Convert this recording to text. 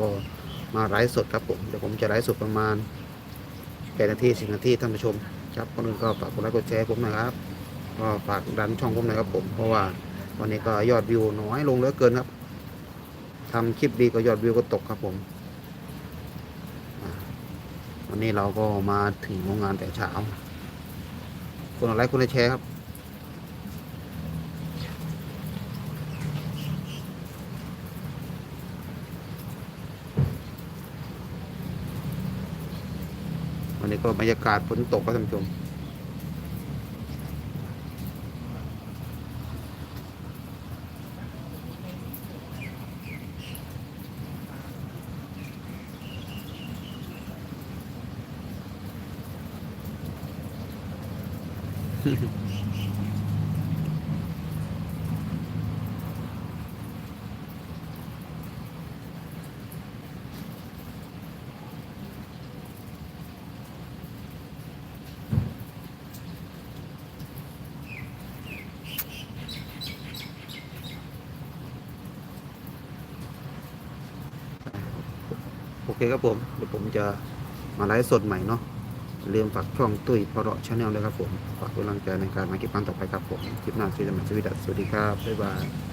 ก็มาไลฟ์สดครับผมเดี๋ยวผมจะไลฟ์สดประมาณแปดนาทีสิบนาทีท่านผู้ชมครับคนอื่นก็ฝากกดไลค์กดแชร์ผมหน่อยครับก็ฝากดันช่องผมหน่อยครับผมเพราะว่าวันนี้ก็ยอดวิวน้อยลงเหลือเกินครับทำคลิปดีก็ยอดวิวก็ตกครับผมวันนี้เราก็มาถึงโรงงานแต่เช้าคนไลค์คนแชร์ครับ วันนี้ก็บรรยากาศฝนตกก็ท่านผู้ชม โอเคครับผม เดี๋ยวผมจะมาไลฟ์สดใหม่เนาะอย่าลืมฝากช่องตุ้ยพอร์ชาแนลด้วยครับผม ฝากกำลังใจในการมาคลิปครั้งต่อไปครับผม คลิปหน้าเจอกันใหม่สวัสดีครับ บ๊ายบาย